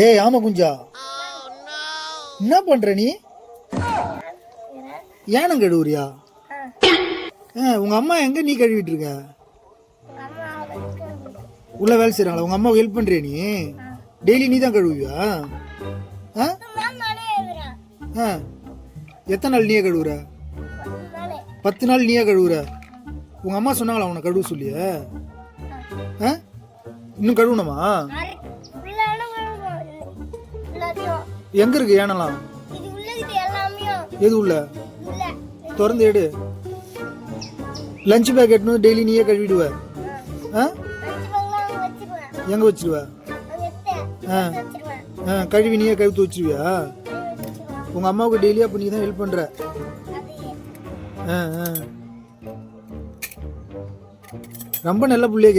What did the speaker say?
டே ஆமா குஞ்சா. என்ன பண்ற நீ? ஏனம் கழுவுறியா ஆ, உங்க அம்மா எங்க நீ கழுவிட்டு இருக்க? உள்ள வேலை செய்றாங்களா? உங்க அம்மாவுக்கு ஹெல்ப் பண்றியா நீ? டெய்லி நீ தான் கழுவுவியா? ஆ? ஆ. எத்தனை நாள் நீயே கழுவுற? பத்து நாள் நீயே கழுவுற. உங்க அம்மா சொன்னாங்களா உன்னை கழுவு சொல்லிய? ஆ? இன்னும் கழுவணுமா? எங்க இருக்கு ஏனலாம் எது உள்ள? இல்ல திறந்து எடு. லஞ்ச் பேக் எட்டுனு டெய்லி நீயே கழுவிடுவ. எங்க வச்சிருவ? ஆ. கழுவி நீயே கழுத்து வச்சிருவியா? உங்க அம்மாவுக்கு டெய்லி அப்ப நீ தான் ஹெல்ப் பண்ற. ஆ ஆ. ரொம்ப நல்ல புள்ளைய